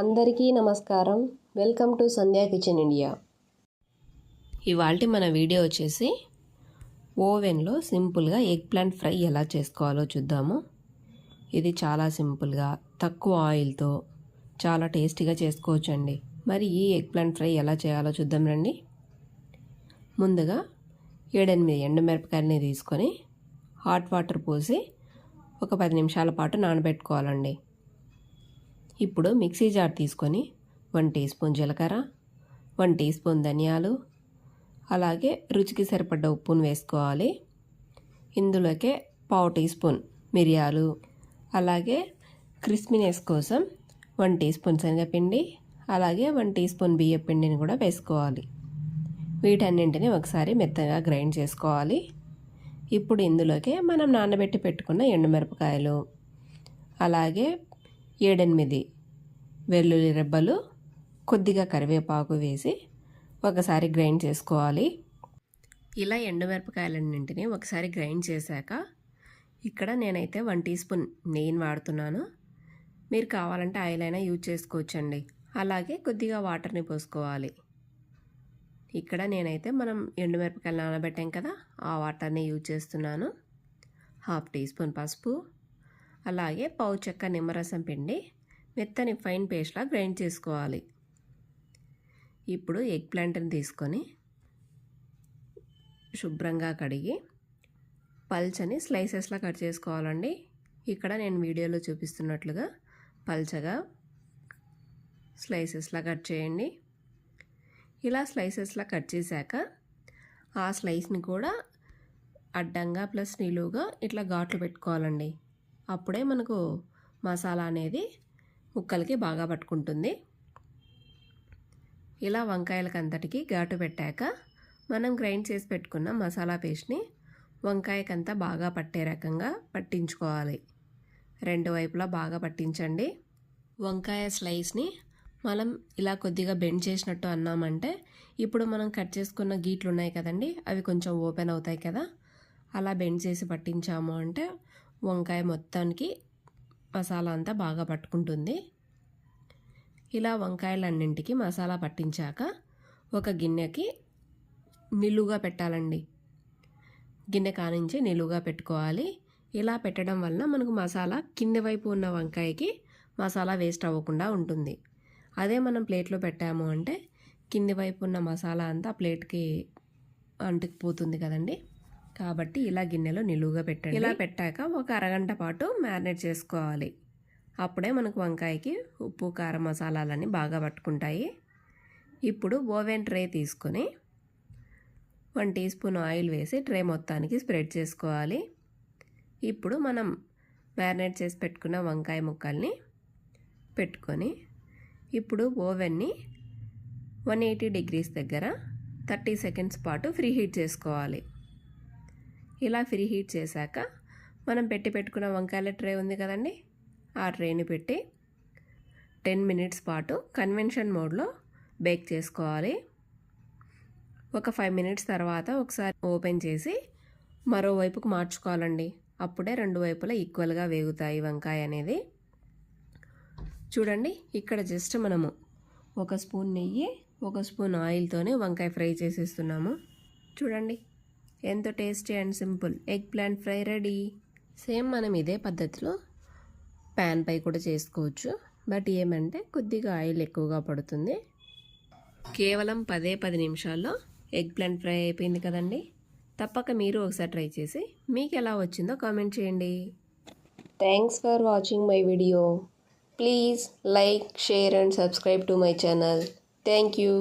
అందరికీ నమస్కారం. Welcome to Sandhya kitchen India. ఇవాళ మన వీడియో వచ్చేసి ఓవెన్లో సింపుల్గా ఎగ్ ప్లాంట్ ఫ్రై ఎలా చేసుకోవాలో చూద్దాము. ఇది చాలా సింపుల్గా తక్కువ ఆయిల్తో చాలా టేస్టీగా చేసుకోవచ్చండి. మరి ఈ ఎగ్ ప్లాంట్ ఫ్రై ఎలా చేయాలో చూద్దాం రండి. ముందుగా ఏడెనిమిది ఎండుమిరపకాయలని తీసుకొని హాట్ వాటర్ పోసి ఒక పది నిమిషాల పాటు నానబెట్టుకోవాలండి. ఇప్పుడు మిక్సీ జార్ తీసుకొని వన్ టీ స్పూన్ జీలకర్ర వన్ టీ స్పూన్ ధనియాలు అలాగే రుచికి సరిపడ్డ ఉప్పును వేసుకోవాలి. ఇందులోకే పావు టీ స్పూన్ మిరియాలు అలాగే క్రిస్మినెస్ కోసం వన్ టీ స్పూన్ శనగపిండి అలాగే వన్ టీ స్పూన్ బియ్య పిండిని కూడా వేసుకోవాలి. వీటన్నింటిని ఒకసారి మెత్తగా గ్రైండ్ చేసుకోవాలి. ఇప్పుడు ఇందులోకి మనం నానబెట్టి పెట్టుకున్న ఎండుమిరపకాయలు అలాగే ఏడెనిమిది వెల్లుల్లి రెబ్బలు కొద్దిగా కరివేపాకు వేసి ఒకసారి గ్రైండ్ చేసుకోవాలి. ఇలా ఎండుమిరపకాయలన్నింటినీ ఒకసారి గ్రైండ్ చేశాక ఇక్కడ నేనైతే వన్ టీ స్పూన్ నెయ్యిని వాడుతున్నాను. మీరు కావాలంటే ఆయిల్ అయినా యూజ్ చేసుకోవచ్చండి. అలాగే కొద్దిగా వాటర్ని పోసుకోవాలి. ఇక్కడ నేనైతే మనం ఎండుమిరపకాయలు నానబెట్టాం కదా ఆ వాటర్ని యూజ్ చేస్తున్నాను. హాఫ్ టీ స్పూన్ పసుపు అలాగే పావు చెక్క నిమ్మరసం పిండి మెత్తని ఫైన్ పేస్ట్లా గ్రైండ్ చేసుకోవాలి. ఇప్పుడు ఎగ్ ప్లాంట్ని తీసుకొని శుభ్రంగా కడిగి పల్చని స్లైసెస్లా కట్ చేసుకోవాలండి. ఇక్కడ నేను వీడియోలో చూపిస్తున్నట్లుగా పల్చగా స్లైసెస్లా కట్ చేయండి. ఇలా స్లైసెస్లా కట్ చేశాక ఆ స్లైస్ని కూడా అడ్డంగా ప్లస్ నిలువుగా ఇట్లా ఘాట్లు పెట్టుకోవాలండి. అప్పుడే మనకు మసాలా అనేది ముక్కలకి బాగా పట్టుకుంటుంది. ఇలా వంకాయలకి అంతటికి ఘాటు పెట్టాక మనం గ్రైండ్ చేసి పెట్టుకున్న మసాలా పేస్ట్ని వంకాయకంతా బాగా పట్టే రకంగా పట్టించుకోవాలి. రెండు వైపులా బాగా పట్టించండి. వంకాయ స్లైస్ని మనం ఇలా కొద్దిగా బెండ్ చేసినట్టు అన్నామంటే ఇప్పుడు మనం కట్ చేసుకున్న గీట్లు ఉన్నాయి కదండి అవి కొంచెం ఓపెన్ అవుతాయి కదా అలా బెండ్ చేసి పట్టించాము అంటే వంకాయ మొత్తానికి మసాలా అంతా బాగా పట్టుకుంటుంది. ఇలా వంకాయలన్నింటికి మసాలా పట్టించాక ఒక గిన్నెకి నిలువుగా పెట్టాలండి. గిన్నె కానించి నిలువుగా పెట్టుకోవాలి. ఇలా పెట్టడం వలన మనకు మసాలా కింది వైపు ఉన్న వంకాయకి మసాలా వేస్ట్ అవ్వకుండా ఉంటుంది. అదే మనం ప్లేట్లో పెట్టాము అంటే కింది వైపు ఉన్న మసాలా అంతా ప్లేట్కి అంటుకుపోతుంది కదండి. కాబట్టి ఇలా గిన్నెలో నిలువుగా పెట్టండి. ఇలా పెట్టాక ఒక అరగంట పాటు మ్యారినేట్ చేసుకోవాలి. అప్పుడే మనకు వంకాయకి ఉప్పు కారం మసాలాలన్నీ బాగా పట్టుకుంటాయి. ఇప్పుడు ఓవెన్ ట్రే తీసుకొని వన్ టీ స్పూన్ ఆయిల్ వేసి ట్రే మొత్తానికి స్ప్రెడ్ చేసుకోవాలి. ఇప్పుడు మనం మ్యారినేట్ చేసి పెట్టుకున్న వంకాయ ముక్కల్ని పెట్టుకొని ఇప్పుడు ఓవెన్ని వన్ ఎయిటీ డిగ్రీస్ దగ్గర థర్టీ సెకండ్స్ పాటు ఫ్రీ హీట్ చేసుకోవాలి. ఇలా ఫ్రీ హీట్ చేశాక మనం పెట్టి పెట్టుకున్న వంకాయల ట్రే ఉంది కదండి ఆ ట్రేని పెట్టి టెన్ మినిట్స్ పాటు కన్వెన్షన్ మోడ్లో బేక్ చేసుకోవాలి. ఒక ఫైవ్ మినిట్స్ తర్వాత ఒకసారి ఓపెన్ చేసి మరోవైపుకు మార్చుకోవాలండి. అప్పుడే రెండు వైపులా ఈక్వల్గా వేగుతాయి వంకాయ అనేది. చూడండి ఇక్కడ జస్ట్ మనము ఒక స్పూన్ నెయ్యి ఒక స్పూన్ ఆయిల్తోనే వంకాయ ఫ్రై చేసేస్తున్నాము. చూడండి ఎంతో tasty and simple. Eggplant fry ready. Same మనం ఇదే పద్ధతిలో ప్యాన్ పై కూడా చేసుకోవచ్చు. బట్ ఏమంటే కొద్దిగా ఆయిల్ ఎక్కువగా పడుతుంది. కేవలం పదే పది నిమిషాల్లో ఎగ్ ప్లాంట్ ఫ్రై అయిపోయింది కదండి. తప్పక మీరు ఒకసారి ట్రై చేసి మీకు ఎలా వచ్చిందో కామెంట్ చేయండి. Thanks for watching my video Please like, share and subscribe to my channel. Thank you.